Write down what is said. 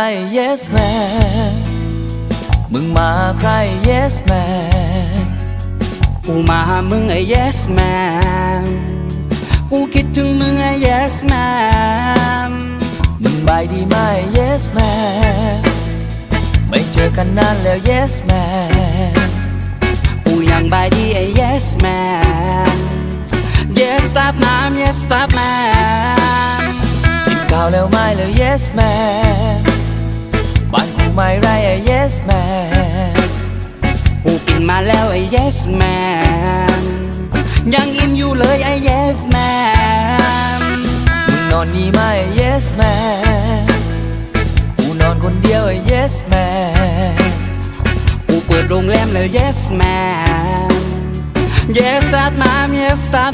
ไอ้ yes man มึงมาใคร yes man กูมาหามึงไอ้ yes man กูคิดถึงมึงไอ้ yes man มึงบายดีไหม yes man ไม่เจอกันนานแล้ว yes man กูยังบายดีไอ้ yes man yes stop man yes stop man กินข้าวแล้วไหมแล้ว yes man มาแล้วไอ้ yes man ยังอิ่มอยู่เลยไอ้ yes man มึงนอนนี่ไหม yes man กูนอนคนเดียวไอ้ yes man กูเปิดโรงแรมแล้ว yes man yes stop man yes stop man